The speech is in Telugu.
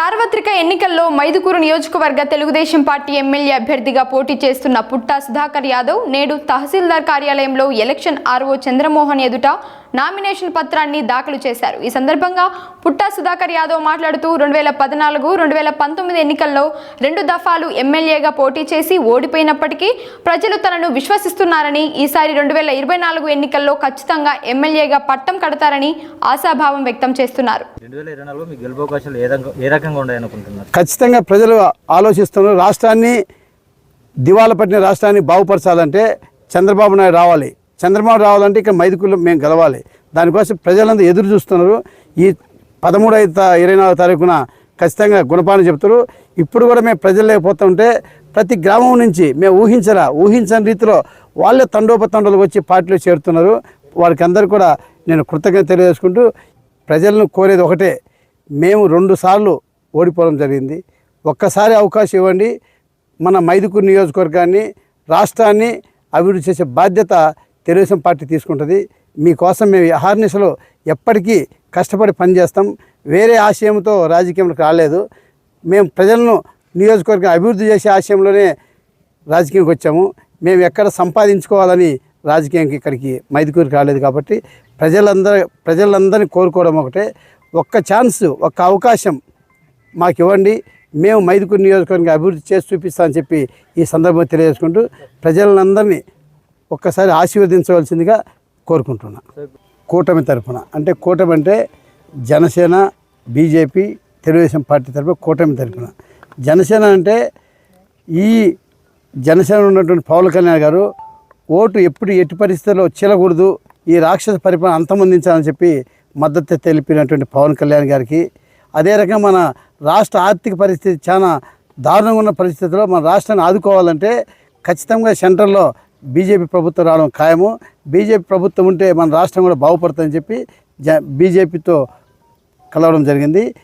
సార్వత్రిక ఎన్నికల్లో మైదుకూరు నియోజకవర్గ తెలుగుదేశం పార్టీ ఎమ్మెల్యే అభ్యర్థిగా పోటీ చేస్తున్న పుట్టా సుధాకర్ యాదవ్ నేడు తహసీల్దార్ కార్యాలయంలో ఎలక్షన్ ఆర్ఓ చంద్రమోహన్ ఎదుట నామినేషన్ పత్రాన్ని దాఖలు చేశారు. ఈ సందర్భంగా పుట్టా సుధాకర్ యాదవ్ మాట్లాడుతూ రెండు వేల పద్నాలుగు రెండు వేల పంతొమ్మిది ఎన్నికల్లో రెండు దఫాలు ఎమ్మెల్యేగా పోటీ చేసి ఓడిపోయినప్పటికీ ప్రజలు తనను విశ్వసిస్తున్నారని ఈసారి రెండు వేల ఇరవై నాలుగు ఎన్నికల్లో ఖచ్చితంగా ఎమ్మెల్యేగా పట్టం కడతారని ఆశాభావం వ్యక్తం చేస్తున్నారు. ఖచ్చితంగా ప్రజలు ఆలోచిస్తున్నారు. రాష్ట్రాన్ని దివాలా పట్టిన రాష్ట్రాన్ని బాగుపరచాలంటే చంద్రబాబు నాయుడు రావాలి. చంద్రబాబు రావాలంటే ఇక్కడ మైదుకులు మేము గెలవాలి. దానికోసం ప్రజలందరూ ఎదురు చూస్తున్నారు. ఈ పదమూడు ఐదు ఇరవై నాలుగు తారీఖున ఖచ్చితంగా గుణపాన్ని చెప్తారు. ఇప్పుడు కూడా మేము ప్రజలు ఉంటే ప్రతి గ్రామం నుంచి మేము ఊహించరా ఊహించని రీతిలో వాళ్ళే తండోపతండలు వచ్చి పార్టీలో చేరుతున్నారు. వారికి అందరు కూడా నేను కృతజ్ఞత తెలియజేసుకుంటూ ప్రజలను కోరేది ఒకటే మేము రెండు సార్లు ఓడిపోవడం జరిగింది. ఒక్కసారి అవకాశం ఇవ్వండి. మన మైదుకూరు నియోజకవర్గాన్ని రాష్ట్రాన్ని అభివృద్ధి చేసే బాధ్యత తెలుగుదేశం పార్టీ తీసుకుంటుంది. మీకోసం మేము అహార్నిశలో ఎప్పటికీ కష్టపడి పనిచేస్తాం. వేరే ఆశయంతో రాజకీయంలోకి రాలేదు. మేము ప్రజలను నియోజకవర్గం అభివృద్ధి చేసే ఆశయంలోనే రాజకీయంకి వచ్చాము. మేము ఎక్కడ సంపాదించుకోవాలని రాజకీయంకి ఇక్కడికి మైదుకూరికి రాలేదు కాబట్టి ప్రజలందరూ ప్రజలందరినీ కోరుకోవడం ఒకటే. ఒక్క ఛాన్స్ ఒక్క అవకాశం మాకు ఇవ్వండి. మేము మైదుకూరు నియోజకవర్గం అభివృద్ధి చేసి చూపిస్తామని చెప్పి ఈ సందర్భంగా తెలియజేసుకుంటూ ప్రజలందరినీ ఒక్కసారి ఆశీర్వదించవలసిందిగా కోరుకుంటున్నా. కూటమి తరఫున అంటే కూటమి అంటే జనసేన బీజేపీ తెలుగుదేశం పార్టీ తరఫున కూటమి తరఫున జనసేన అంటే ఈ జనసేన ఉన్నటువంటి పవన్ కళ్యాణ్ గారు ఓటు ఎప్పుడు ఎట్టి పరిస్థితుల్లో చీలకూడదు ఈ రాక్షస పరిపాలన అంతమొందించాలని చెప్పి మద్దతు తెలిపినటువంటి పవన్ కళ్యాణ్ గారికి. అదే రకంగా మన రాష్ట్ర ఆర్థిక పరిస్థితి చాలా దారుణంగా ఉన్న పరిస్థితిలో మన రాష్ట్రాన్ని ఆదుకోవాలంటే ఖచ్చితంగా సెంట్రల్లో బీజేపీ ప్రభుత్వం రావడం ఖాయము. బీజేపీ ప్రభుత్వం ఉంటే మన రాష్ట్రం కూడా బాగుపడుతుందని చెప్పి జ బీజేపీతో కలవడం జరిగింది.